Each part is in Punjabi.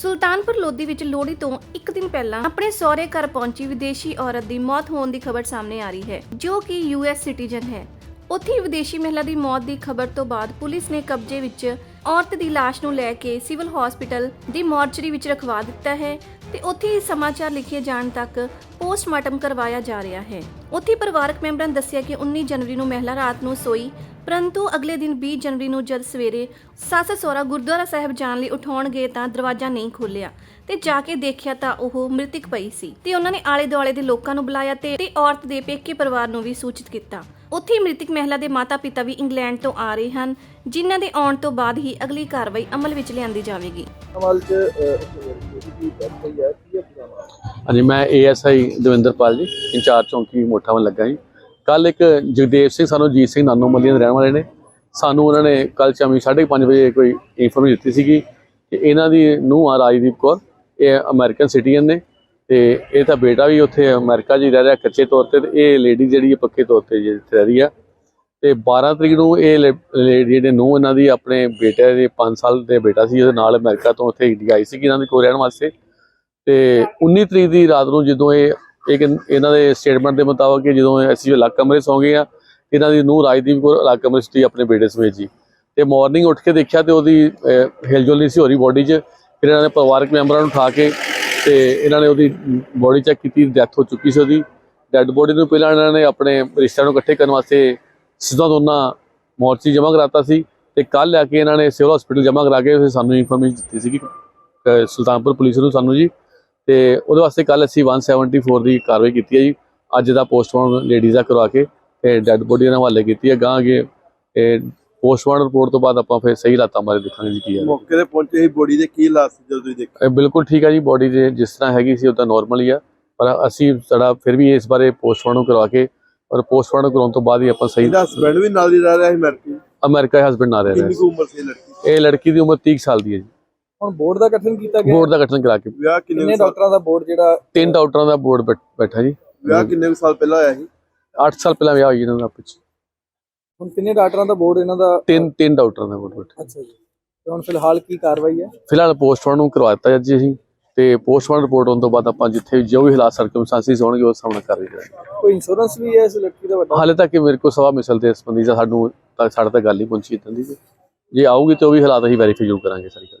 ਸੁਲਤਾਨਪੁਰ ਲੋਧੀ ਵਿੱਚ ਲੋਹੜੀ ਤੋਂ ਇੱਕ ਦਿਨ ਪਹਿਲਾਂ ਆਪਣੇ ਸਹੁਰੇ ਘਰ ਪਹੁੰਚੀ ਵਿਦੇਸ਼ੀ ਔਰਤ ਦੀ ਮੌਤ ਹੋਣ ਦੀ ਖਬਰ ਸਾਹਮਣੇ ਆ ਰਹੀ ਹੈ, ਜੋ ਕਿ ਯੂਐਸ ਸਿਟੀਜ਼ਨ ਹੈ। ਉੱਥੇ ਵਿਦੇਸ਼ੀ ਮਹਿਲਾ ਦੀ ਮੌਤ ਦੀ ਖਬਰ ਤੋਂ ਬਾਅਦ ਪੁਲਿਸ ਨੇ ਕਬਜ਼ੇ ਵਿੱਚ ਔਰਤ ਦੀ ਲਾਸ਼ ਨੂੰ ਲੈ ਕੇ ਸਿਵਲ ਹਸਪੀਟਲ ਦੀ ਮੋਰਚਰੀ ਵਿੱਚ ਰਖਵਾ ਦਿੱਤਾ ਹੈ ਤੇ ਉੱਥੇ ਹੀ ਸਮਾਚਾਰ ਲਿਖੇ ਜਾਣ ਤੱਕ ਪੋਸਟਮਾਰਟਮ ਕਰਵਾਇਆ ਜਾ ਰਿਹਾ ਹੈ। ਉੱਥੇ ਪਰਿਵਾਰਕ ਮੈਂਬਰਾਂ ਨੇ ਦੱਸਿਆ ਕਿ 19 ਜਨਵਰੀ ਨੂੰ ਮਹਿਲਾ ਰਾਤ ਨੂੰ ਸੋਈ ਪਰੰਤੂ ਅਗਲੇ ਦਿਨ 20 ਜਨਵਰੀ ਨੂੰ ਜਦ ਸਵੇਰੇ ਸੱਸ ਸਹੁਰਾ ਗੁਰਦੁਆਰਾ ਸਾਹਿਬ ਜਾਣ ਲਈ ਉਠਾਉਣ ਗਏ ਤਾਂ ਦਰਵਾਜ਼ਾ ਨਹੀਂ ਖੋਲ੍ਹਿਆ ਤੇ ਜਾ ਕੇ ਦੇਖਿਆ ਤਾਂ ਉਹ ਮ੍ਰਿਤਕ ਪਈ ਸੀ ਤੇ ਉਹਨਾਂ ਨੇ ਆਲੇ ਦੁਆਲੇ ਦੇ ਲੋਕਾਂ ਨੂੰ ਬੁਲਾਇਆ ਤੇ ਤੇ ਔਰਤ ਦੇ ਪੇਕੇ ਪਰਿਵਾਰ ਨੂੰ ਵੀ ਸੂਚਿਤ ਕੀਤਾ ਉੱਥੇ ਮ੍ਰਿਤਕ ਮਹਿਲਾ ਦੇ ਮਾਤਾ-ਪਿਤਾ ਵੀ ਇੰਗਲੈਂਡ ਤੋਂ ਆ ਰਹੇ ਹਨ ਜਿਨ੍ਹਾਂ ਦੇ ਆਉਣ ਤੋਂ ਬਾਅਦ ਹੀ ਅਗਲੀ ਕਾਰਵਾਈ ਅਮਲ ਵਿੱਚ ਲਿਆਂਦੀ ਜਾਵੇਗੀ ਅਮਲ ਚ ਹਾਂਜੀ ਮੈਂ ਏਐਸਆਈ ਦਵਿੰਦਰਪਾਲ ਜੀ ਇੰਚਾਰਜ ਚੌਂਕੀ ਮੋਠਾ ਲੱਗਾ ਜੀ ਕੱਲ ਇੱਕ ਜਗਦੇਵ ਸਿੰਘ, ਸਾਨੂੰ ਜੀਤ ਸਿੰਘ ਨਾਨੋ ਮੱਲੀਆਂ ਦੇ ਰਹਿਣ ਵਾਲੇ ਨੇ। ਸਾਨੂੰ ਉਹਨਾਂ ਨੇ ਕੱਲ ਸ਼ਾਮੀ 5:30 ਵਜੇ ਕੋਈ ਇਨਫੋਰਮੇਸ਼ਨ ਦਿੱਤੀ ਸੀਗੀ ਕਿ ਇਹਨਾਂ ਦੀ ਨੂੰਹ ਆ ਰਾਜਦੀਪ ਕੌਰ, ਇਹ ਅਮਰੀਕਨ ਸਿਟੀਜ਼ਨ ਨੇ ਤੇ ਇਹ ਤਾਂ ਬੇਟਾ ਵੀ ਉੱਥੇ ਅਮਰੀਕਾ 'ਚ ਹੀ ਰਹਿ ਰਿਹਾ ਕੱਚੇ ਤੌਰ ਤੇ ਤੇ ਇਹ ਲੇਡੀ ਜਿਹੜੀ ਹੈ ਪੱਕੇ ਤੌਰ ਤੇ ਜੀ ਰਹਿ ਰਹੀ ਆ। ਤੇ 12 ਤਰੀਕ ਨੂੰ ਇਹ ਲੇਡੀ ਜਿਹੜੇ ਨੂੰ ਇਹਨਾਂ ਦੀ ਆਪਣੇ ਬੇਟੇ ਦੇ 5 ਸਾਲ ਦੇ ਬੇਟਾ ਸੀ, ਉਹਦੇ ਨਾਲ ਅਮਰੀਕਾ ਤੋਂ ਉੱਥੇ ਇੰਡੀਆ ਆਈ ਸੀ ਇਹਨਾਂ ਦੇ ਕੋਲ ਰਹਿਣ ਵਾਸਤੇ। ਤੇ 19 ਤਰੀਕ ਦੀ ਰਾਤ ਨੂੰ ਜਦੋਂ ਇਹ ਇਹ ਇਹਨਾਂ ਦੇ ਸਟੇਟਮੈਂਟ ਦੇ ਮੁਤਾਬਕ ਕਿ ਜਦੋਂ ਅਸੀਂ ਅਲੱਗ ਕਮਰੇ ਸੌਂ ਗਏ ਆ ਇਹਨਾਂ ਦੀ ਨੂੰਹ ਰਾਜਦੀਪ ਕੋਲ ਅਲੱਗ ਕਮਰੇ 'ਚ ਆਪਣੇ ਬੇਟੇ ਸਮੇਤ ਜੀ। ਤੇ ਮਾਰਨਿੰਗ ਉੱਠ ਕੇ ਦੇਖਿਆ ਤੇ ਉਹਦੀ ਅਹ, ਹਿਲਜੁਲ ਨਹੀਂ ਸੀ ਹੋ ਰਹੀ ਬੋਡੀ 'ਚ ਫਿਰ ਇਹਨਾਂ ਨੇ ਪਰਿਵਾਰਕ ਮੈਂਬਰਾਂ ਨੂੰ ਉਠਾ ਕੇ ਤੇ ਇਹਨਾਂ ਨੇ ਉਹਦੀ ਬੋਡੀ ਚੈੱਕ ਕੀਤੀ ਡੈਥ ਹੋ ਚੁੱਕੀ ਸੀ ਉਹਦੀ। ਡੈੱਡ ਬੋਡੀ ਨੂੰ ਪਹਿਲਾਂ ਇਹਨਾਂ ਨੇ ਆਪਣੇ ਰਿਸ਼ਤਿਆਂ ਨੂੰ ਇਕੱਠੇ ਕਰਨ ਵਾਸਤੇ ਸਿੱਧਾ ਦੋਨਾਂ ਮੋਰਚੀ ਜਮ੍ਹਾਂ ਕਰਾਤਾ ਸੀ ਤੇ ਕੱਲ ਆ ਕੇ ਇਹਨਾਂ ਨੇ ਸਿਵਲ ਹਸਪੀਟਲ ਜਮ੍ਹਾਂ ਕਰਾ ਕੇ ਫਿਰ ਸਾਨੂੰ ਇਨਫੋਰਮੇਸ਼ਨ ਦਿੱਤੀ ਸੀ ਕਿ ਸੁਲਤਾਨਪੁਰ ਪੁਲਿਸ ਨੂੰ ਸਾਨੂੰ ਜੀ ਤੇ ਉਹਦੇ ਵਾਸਤੇ ਕੱਲ ਅਸੀਂ 174 ਦੀ ਕਾਰਵਾਈ ਕੀਤੀ ਹੈ ਜੀ। ਅੱਜ ਦਾ ਪੋਸਟਮਾਰਟਮ ਲੇਡੀਜ਼ ਦਾ ਕਰਵਾ ਕੇ ਤੇ ਡੈੱਡ ਬੋਡੀ ਨਾਲ ਹਵਾਲੇ ਕੀਤੀ ਹੈ। ਗਾਂ ਅੱਗੇ ਇਹ ਪੋਸਟਮਾਰਟਮ ਰਿਪੋਰਟ ਤੋਂ ਬਾਅਦ ਆਪਾਂ ਫਿਰ ਸਹੀ ਹਾਲਾਤਾਂ ਬਾਰੇ ਦੇਖਾਂਗੇ ਜੀ ਕੀ ਹੈ। ਮੌਕੇ ਤੇ ਪਹੁੰਚੇ ਸੀ ਬੋਡੀ ਦੇ ਕੀ ਹਾਲਾਤ ਸੀ ਜਦੋਂ ਤੁਸੀਂ ਦੇਖਿਆ ਇਹ ਬਿਲਕੁਲ ਠੀਕ ਹੈ ਜੀ ਬੋਡੀ ਦੇ ਜਿਸ ਤਰ੍ਹਾਂ ਹੈਗੀ ਸੀ ਉਦਾਂ ਨਾਰਮਲ ਹੀ ਆ। ਪਰ ਅਸੀਂ ਸਾਡਾ ਫਿਰ ਵੀ ਇਸ ਬਾਰੇ ਪੋਸਟਮਾਰਟਮ ਕਰਵਾ ਕੇ ਔਰ ਪੋਸਟਮਾਰਟਮ ਕਰਾਉਣ ਤੋਂ ਬਾਅਦ ਹੀ ਆਪਾਂ ਸਹੀ ਇਹਦਾ ਹਸਬੰਡ ਵੀ ਨਾਲ ਹੀ ਰਹਿ ਰਿਹਾ ਸੀ ਅਮਰੀਕੀ? ਅਮਰੀਕਾ ਹਸਬੰਡ ਨਾਲ ਰਹਿ ਰਿਹਾ ਕਿੰਨੀ ਉਮਰ ਸੀ ਲੜਕੀ? ਸੀ। ਇਹ ਲੜਕੀ ਦੀ ਉਮਰ 30 ਸਾਲ ਦੀ ਹੈ ਜੀ। ਹੁਣ ਬੋਰਡ ਦਾ ਗਠਨ ਕੀਤਾ ਗਿਆ? ਬੋਰਡ ਦਾ ਗਠਨ ਕਰਾ ਕੇ। ਵਿਆਹ ਕਿੰਨੇ ਕਿੰਨੇ ਸਾਲ? ਡਾਕਟਰਾਂ ਦਾ ਬੋਰਡ ਜਿਹੜਾ ਤਿੰਨ ਡਾਕਟਰਾਂ ਦਾ ਬੋਰਡ ਬੈਠਾ ਜੀ। ਵਿਆਹ ਕਿੰਨੇ ਕੁ ਸਾਲ ਪਹਿਲਾਂ ਹੋਇਆ ਸੀ? 8 ਸਾਲ ਪਹਿਲਾਂ ਵਿਆਹ ਹੋਈ ਇਹਨਾਂ ਦਾ ਆਪਸ 'ਚ। ਹੁਣ ਕਿੰਨੇ ਡਾਕਟਰਾਂ ਦਾ ਬੋਰਡ ਇਹਨਾਂ ਦਾ? ਤਿੰਨ ਤਿੰਨ ਡਾਕਟਰਾਂ ਦਾ ਬੋਰਡ ਬੈਠਾ। ਅੱਛਾ ਜੀ। ਤੇ ਹੁਣ ਫਿਲਹਾਲ ਕੀ ਕਾਰਵਾਈ ਹੈ? ਫਿਲਹਾਲ ਪੋਸਟਮਾਰਟਮ ਕਰਵਾ ਦਿੱਤਾ ਜੀ ਅਸੀਂ। ਤੇ ਪੋਸਟਮਾਰਟਮ ਰਿਪੋਰਟ ਆਉਣ ਤੋਂ ਬਾਅਦ ਆਪਾਂ ਜਿੱਥੇ ਜੋ ਵੀ ਹਾਲਾਤ ਸਰਕਮਸਟੈਂਸਿਸ ਹੋਣਗੇ ਉਸ ਸਾਹਮਣੇ ਕਰ ਰਹੇ ਹਾਂ। ਕੋਈ ਇੰਸ਼ੋਰੈਂਸ ਵੀ ਹੈ ਇਸ ਲੜਕੀ ਦਾ ਵੱਡਾ? ਹਾਲੇ ਤੱਕ ਮੇਰੇ ਕੋਲ ਸਵਾ ਮਿਸਲ ਦੇ ਸੰਬੰਧੀ ਸਾਨੂੰ ਸਾਡੇ ਤੱਕ ਗੱਲ ਨਹੀਂ ਪਹੁੰਚੀ ਇਦਾਂ ਦੀ। ਜੇ ਆਊਗੀ ਤਾਂ ਉਹ ਵੀ ਹਾਲਾਤ ਅਸੀਂ ਵੈਰੀਫਾਈ ਜ਼ਰੂਰ ਕਰਾਂਗੇ ਸਾਰੀ ਗੱਲ।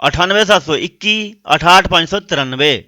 9871 68593